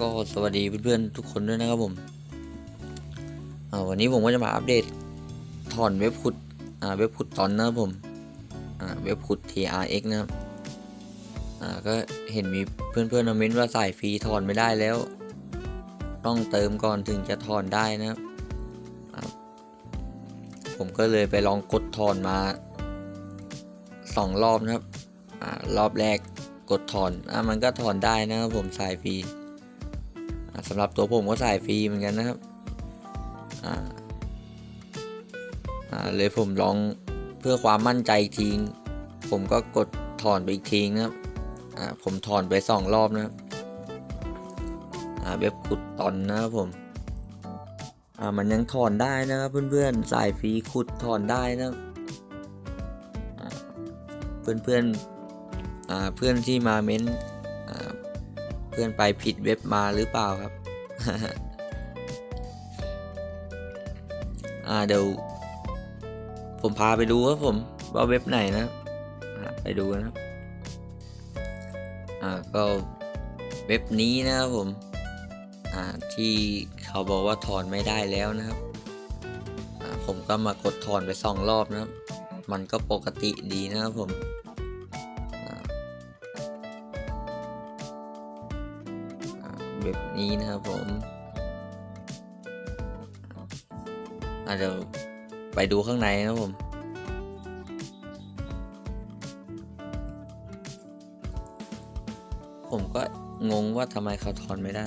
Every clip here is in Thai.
ก็สวัสดีเพื่อนๆทุกคนด้วยนะครับผมวันนี้ผมก็จะมาอัปเดตถอนเว็บขุดเว็บขุดตอนนะครับผมเว็บขุด TRX นะครับก็เห็นมีเพื่อนๆมเม้นว่าใสายฟรีถอนไม่ได้แล้ว ต้องเติมก่อนถึงจะถอนได้นะครับผมก็เลยไปลองกดถอนมาสองรอบนะครับอรอบแรกกดถอนอมันก็ถอนได้นะครับผมสายฟรี สำหรับตัวผมก็ใสายฟรีเหมือนกันนะครับอ่าเลยผมลองเพื่อความมั่นใจอีกทีผมก็กดถอนไปอีกทีนะครับอ่าผมถอนไปสองรอบนะครับอ่าเว็บขุดตอนนะครับผมอ่ามันยังถอนได้นะครับเพื่อนๆสายฟรีขุดถอนได้นะเพื่อนๆอ่าเพื่อนที่มาเม้น เพื่อนไปผิดเว็บมาหรือเปล่าครับอ่าเดี๋ยวผมพาไปดูครับผมว่าเว็บไหนนะไปดูนะครับอ่าก็เว็บนี้นะครับผมอ่าที่เขาบอกว่าถอนไม่ได้แล้วนะครับอ่าผมก็มากดถอนไปสองรอบนะครับ มันก็ปกติดีนะครับผม อ่าเว็บนี้นะครับผมอาเดี๋ยวไปดูข้างในนะผม ผมก็งงว่าทำไมเขาถอนไม่ได้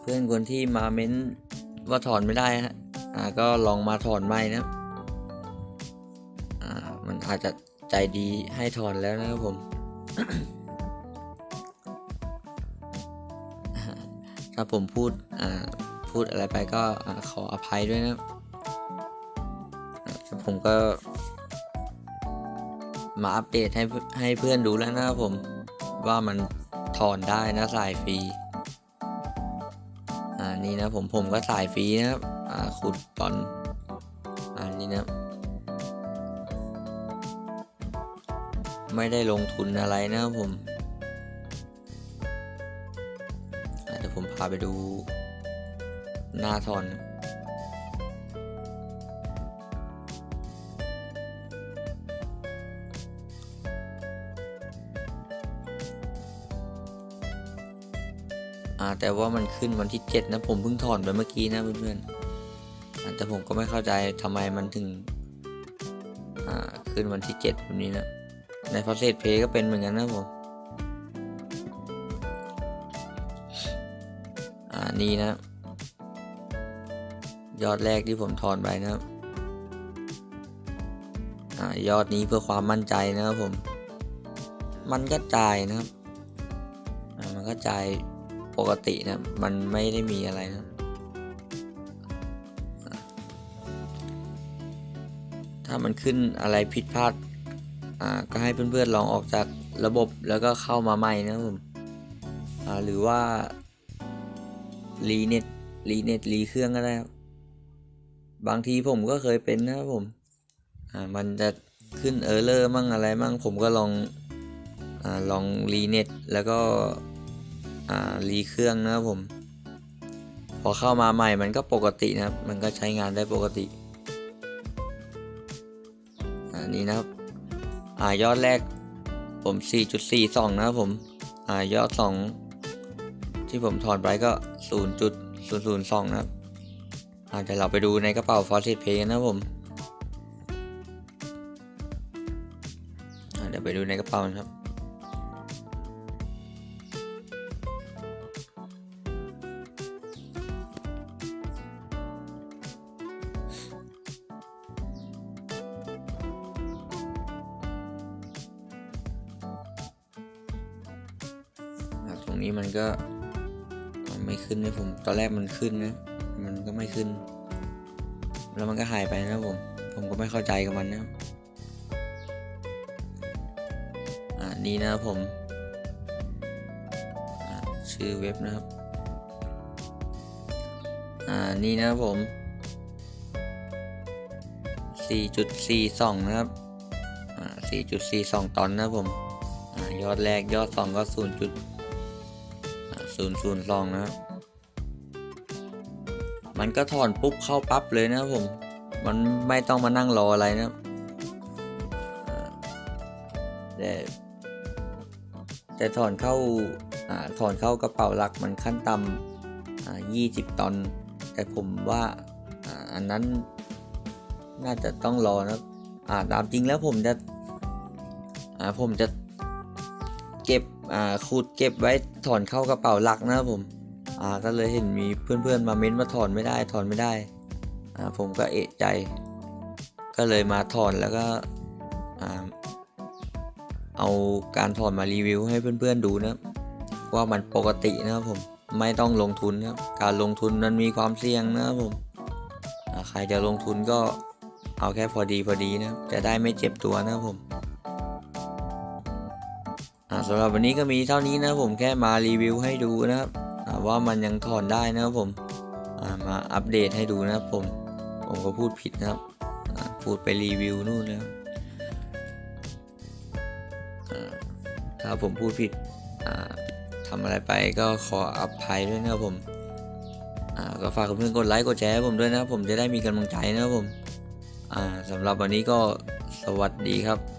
เพื่อนคนที่มาเม้นว่าถอนไม่ได้ฮะอ่าก็ลองมาถอนใหม่นะอ่ามันอาจจะใจดีให้ถอนแล้วนะครับผม ถ้าผมพูดพูดอะไรไปก็ขออภัยด้วยนะผมก็มาอัปเดตให้เพื่อนให้เพื่อนดูแล้วนะครับผมว่ามันถอนได้นะสายฟรีอ่านี่นะผมผมก็สายฟรีนะครับอ่าขุดตอนอ่านี่นะ ไม่ได้ลงทุนอะไรนะครับผมาไปดูหน้าถอนอ่าแต่ว่ามันขึ้นวันที่ 7 นะผมเพิ่งถอนไปเมื่อกี้นะเพื่อนๆแต่ผมก็ไม่เข้าใจทำไมมันถึง อ่าขึ้นวันที่7แบบนี้นะใน Process Pay ก็เป็นเหมือนกันนะผม อ่านี่นะ ยอดแรกที่ผมถอนไปนะครับอ่ายอดนี้เพื่อความมั่นใจนะครับผม มันก็จ่ายนะครับอ่ามันก็จ่ายปกตินะ มันไม่ได้มีอะไรนะ ถ้ามันขึ้นอะไรผิดพลาดอ่าก็ให้เพื่อนๆลองออกจากระบบแล้วก็เข้ามาใหม่นะครับผมหรือว่า รีเน็ตรีเน็ตรีเครื่องก็ได้ครับ บางทีผมก็เคยเป็นนะครับผม อ่า มันจะขึ้นเออร์เลอร์มั่งอะไรมั่งผมก็ลอง อ่า ลองรีเน็ตแล้วก็ อ่า รีเครื่องนะครับผม พอเข้ามาใหม่มันก็ปกตินะครับ มันก็ใช้งานได้ปกติอ่านี่นะครับ อ่ายอดแรกผม 4.42 นะครับผม อ่ายอด 2 ที่ผมถอนไปก็ 0.002 นะครับอาเดี๋ยวเราไปดูในกระเป๋า f o r c e Pay กันนะผมเดี๋ยวไปดูในกระเป๋านะครับตรงนี้มันก็ ไม่ขึ้นให้ผมตอนแรกมันขึ้นนะ มันก็ไม่ขึ้น แล้วมันก็หายไปนะผม ผมก็ไม่เข้าใจกับมันนะอ่านี่นะครับผมชื่อเว็บนะครับ อ่า นี่นะครับผม 4.42 นะครับ อ่า 4.42 ตอนนะครับผม อ่า ยอดแรกยอดสองก็ศูนย์จุด ศูนย์ศูนย์สองนะครับมันก็ถอนปุ๊บเข้าปั๊บเลยนะครับผม มันไม่ต้องมานั่งรออะไรนะครับอ่าแต่แต่ถอนเข้าอ่าถอนเข้ากระเป๋าหลักมันขั้นต่ำอ่ายี่สิบตอน แต่ผมว่าอ่าอันนั้นน่าจะต้องรอนะอ่าตามจริงแล้วผมจะอ่าผมจะ เก็บอ่าขุดเก็บไว้ถอนเข้ากระเป๋าหลักนะครับผมอ่าก็เลยเห็นมีเพื่อนๆมาเม้นว่าถอนไม่ได้ถอนไม่ได้อ่าผมก็เอะใจ ก็เลยมาถอนแล้วก็อ่าเอาการถอนมารีวิวให้เพื่อนๆดูนะว่ามันปกตินะครับผมไม่ต้องลงทุนครับการลงทุนมันมีความเสี่ยงนะครับผมอ่าใครจะลงทุนก็เอาแค่พอดีพอดีนะจะได้ไม่เจ็บตัวนะครับผม สำหรับวันนี้ก็มีเท่านี้นะผมแค่มารีวิวให้ดูนะครับว่ามันยังถอนได้นะครับผมมาอัปเดตให้ดูนะครับผม ผมก็พูดผิดนะครับ พูดไปรีวิวนู่นแล้วถ้าผมพูดผิดทำอะไรไปก็ขออภัยด้วยนะครับผมก็ฝากเพื่อนกดไลค์กดแชร์ผมด้วยนะครับผมจะได้มีกำลังใจนะครับผมสำหรับวันนี้ก็สวัสดีครับ